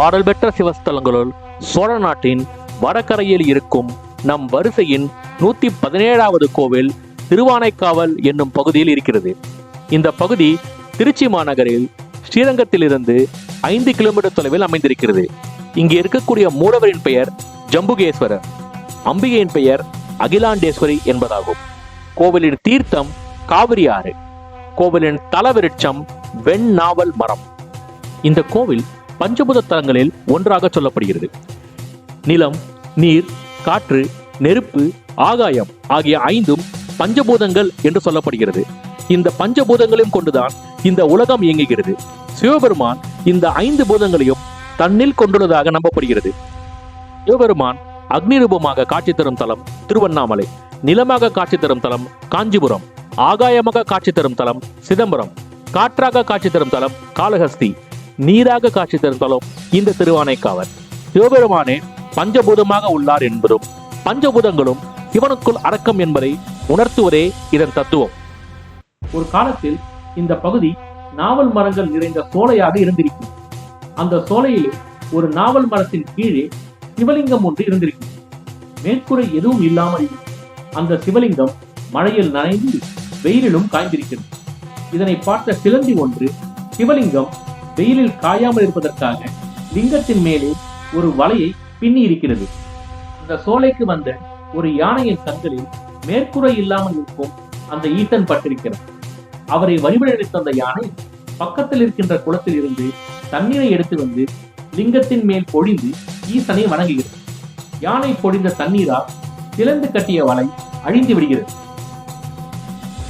பாடல் பெற்ற சிவஸ்தலங்களுள் சோழ நாட்டின் வடகரையில் இருக்கும் நம் வரிசையின் நூத்தி பதினேழாவது கோவில் திருவானைக்காவல் என்னும் பகுதியில் இருக்கிறது. இந்த பகுதி திருச்சி மாநகரில் ஸ்ரீரங்கத்திலிருந்து ஐந்து கிலோமீட்டர் தொலைவில் அமைந்திருக்கிறது. இங்கே இருக்கக்கூடிய மூலவரின் பெயர் ஜம்புகேஸ்வரர். அம்பிகையின் பெயர் அகிலாண்டேஸ்வரி என்பதாகும். கோவிலின் தீர்த்தம் காவிரி ஆறு. கோவிலின் தலவிருட்சம் வெண்ணாவல் மரம். இந்த கோவில் பஞ்சபூத தலங்களில் ஒன்றாக சொல்லப்படுகிறது. நிலம் நீர் காற்று நெருப்பு ஆகாயம் ஆகிய ஐந்தும் பஞ்சபூதங்கள் என்று சொல்லப்படுகிறது. இந்த பஞ்சபூதங்களையும் கொண்டுதான் இந்த உலகம் இயங்குகிறது. சிவபெருமான் இந்த ஐந்து பூதங்களையும் தன்னில் கொண்டுள்ளதாக நம்பப்படுகிறது. சிவபெருமான் அக்னி ரூபமாக காட்சி தரும் தலம் திருவண்ணாமலை நிலமாக காட்சி தரும் தலம் காஞ்சிபுரம் ஆகாயமாக காட்சி தரும் தலம் சிதம்பரம் காற்றாக காட்சி தரும் தலம் காளஹஸ்தி நீராக காட்சி தரும் இந்த திருவானைக்காவல் சிவபெருமானே பஞ்சபூதமாக உள்ளார் என்பதும் பஞ்சபூதங்களும் சிவனுக்குள் அடக்கம் என்பதை உணர்த்துவதே இதன் தத்துவம். ஒரு காலத்தில் இந்த பகுதி நாவல் மரங்கள் நிறைந்த சோலையாக இருந்திருக்கும். அந்த சோலையிலே ஒரு நாவல் மரத்தின் கீழே சிவலிங்கம் ஒன்று இருந்திருக்கும். மேற்கூரை எதுவும் இல்லாமல் அந்த சிவலிங்கம் மழையில் நனைந்து வெயிலிலும் காய்ந்திருக்கிறது. இதனை பார்த்த சிலந்தி ஒன்று சிவலிங்கம் வெயிலில் காயாமல் இருப்பதற்காக லிங்கத்தின் மேலே ஒரு வலையை பின்னி இருக்கிறது. அந்த சோலைக்கு வந்த ஒரு யானையின் கண்களில் மேற்கூரை இல்லாமல் இருக்கும் அந்த ஈட்டன் பட்டிருக்கிறது. அவரை வழிபடளித்த அந்த யானை பக்கத்தில் இருக்கின்ற குளத்தில் இருந்து தண்ணீரை எடுத்து வந்து லிங்கத்தின் மேல் பொழிந்து ஈசனை வணங்குகிறது. யானை பொழிந்த தண்ணீரால் சிலந்து கட்டிய வலை அழிந்து விடுகிறது.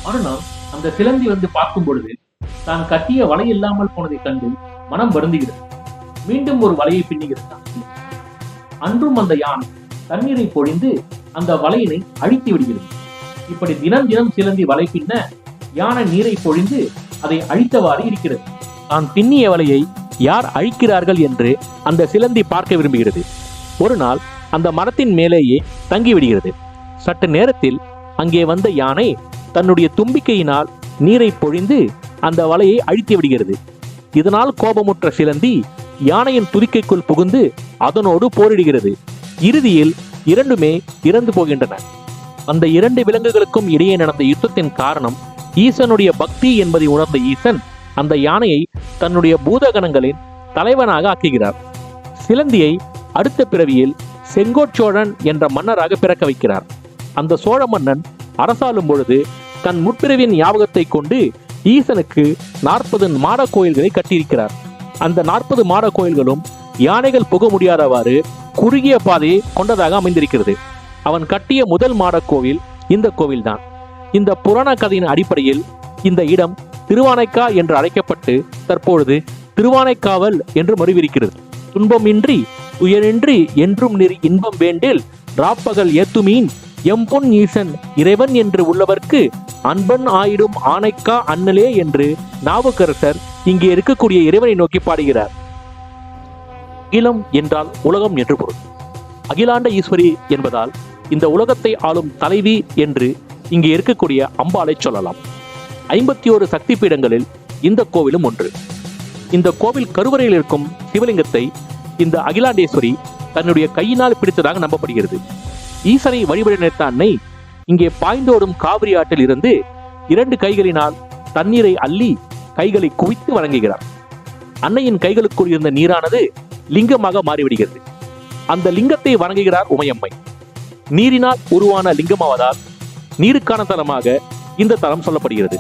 மறுநாள் அந்த சிலந்தி வந்து பார்க்கும் பொழுது தான் கட்டிய வலை இல்லாமல் போனதை கண்டு மனம் வருந்துகிறது. மீண்டும் ஒரு வலையை பின்னுகிறது அன்றும் அந்த யானை தண்ணீரை பொழிந்து அந்த வலையினை அழித்து விடுகிறது. இப்படி தினம் தினம் சிலந்தி வலை பின்ன யானை நீரை பொழிந்து அதை அழித்தவாறு இருக்கிறது. தான் பின்னிய வலையை யார் அழிக்கிறார்கள் என்று அந்த சிலந்தி பார்க்க விரும்புகிறது. ஒரு நாள் அந்த மரத்தின் மேலேயே தங்கிவிடுகிறது சற்று நேரத்தில் அங்கே வந்த யானை தன்னுடைய தும்பிக்கையினால் நீரை பொழிந்து அந்த வலையை அழித்து விடுகிறது. இதனால் கோபமுற்ற சிலந்தி யானையின் துதிக்கைக்குள் புகுந்து அதனோடு போரிடுகிறது. இறுதியில் இரண்டுமே இறந்து போகின்றன. அந்த இரண்டு விலங்குகளுக்கும் இடையே நடந்த யுத்தத்தின் காரணம் ஈசனுடைய பக்தி என்பதை உணர்ந்த ஈசன் அந்த யானையை தன்னுடைய பூதகணங்களின் தலைவனாக ஆக்குகிறார். சிலந்தியை அடுத்த பிறவியில் செங்கோச்சோழன் என்ற மன்னராக பிறக்க வைக்கிறார். அந்த சோழ மன்னன் அரசாளும் பொழுது தன் முற்பிறவின் ஞாபகத்தை கொண்டு ஈசனுக்கு நாற்பது மாட கோயில்களை கட்டியிருக்கிறார். அந்த நாற்பது மாட கோயில்களும் யானைகள் புக முடியாதவாறு குறுகிய பாதையை கொண்டதாக அமைந்திருக்கிறது. அவன் கட்டிய முதல் மாடக் கோவில் இந்த கோவில்தான். இந்த புராண கதையின் அடிப்படையில் இந்த இடம் திருவானைக்கா என்று அழைக்கப்பட்டு தற்பொழுது திருவானைக்காவல் என்று மறுவிருக்கிறது. துன்பமின்றி துயரின்றி என்றும் நெறி இன்பம் வேண்டில் ராப்பகல் ஏத்துமீன் எம்பொன் ஈசன் இறைவன் என்று உள்ளவர்க்கு அன்பன் ஆயிடும் ஆனைக்கா அண்ணலே என்று நாவுக்கரசர் இங்கே இருக்கக்கூடிய இறைவனை நோக்கி பாடுகிறார். அகிலம் என்றால் உலகம் என்று பொருள். அகிலாண்ட ஈஸ்வரி என்பதால் இந்த உலகத்தை ஆளும் தலைவி என்று இங்கே இருக்கக்கூடிய அம்பாளை சொல்லலாம். ஐம்பத்தி ஒரு சக்தி பீடங்களில் இந்த கோவிலும் ஒன்று. இந்த கோவில் கருவறையில் இருக்கும் சிவலிங்கத்தை இந்த அகிலாண்டேஸ்வரி தன்னுடைய கையினால் பிடித்ததாக நம்பப்படுகிறது. ஈசனை வழிபட நினைத்த அன்னை இங்கே பாய்ந்தோடும் காவிரி ஆற்றில் இருந்து இரண்டு கைகளினால் தண்ணீரை அள்ளி கைகளை குவித்து வழங்குகிறார் அன்னையின் கைகளுக்குள் இருந்த நீரானது லிங்கமாக மாறிவிடுகிறது. அந்த லிங்கத்தை வணங்குகிறார் உமையம்மை. நீரினால் உருவான லிங்கமாவதால் நீருக்கான தலமாக இந்த தலம் சொல்லப்படுகிறது.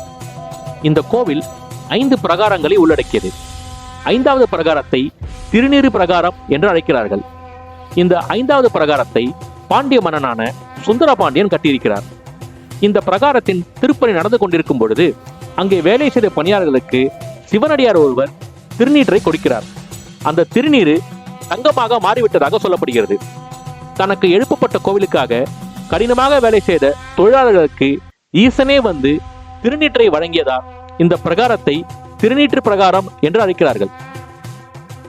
இந்த கோவில் ஐந்து பிரகாரங்களை உள்ளடக்கியது. ஐந்தாவது பிரகாரத்தை திருநீறு பிரகாரம் என்று அழைக்கிறார்கள். இந்த ஐந்தாவது பிரகாரத்தை பாண்டிய மன்னனான சுந்தர பாண்டியன் கட்டியிருக்கிறார். இந்த பிரகாரத்தின் திருப்பணி நடந்து கொண்டிருக்கும் பொழுது அங்கே வேலை செய்த பணியாளர்களுக்கு சிவனடியார் ஒருவர் திருநீற்றை கொடுக்கிறார். அந்த திருநீரு தங்கமாக மாறிவிட்டதாக சொல்லப்படுகிறது. தனக்கு எழுப்பப்பட்ட கோவிலுக்காக கடினமாக வேலை செய்த தொழிலாளர்களுக்கு ஈசனே வந்து திருநீற்றை வழங்கியதால் இந்த பிரகாரத்தை திருநீற்று பிரகாரம் என்று அழைக்கிறார்கள்.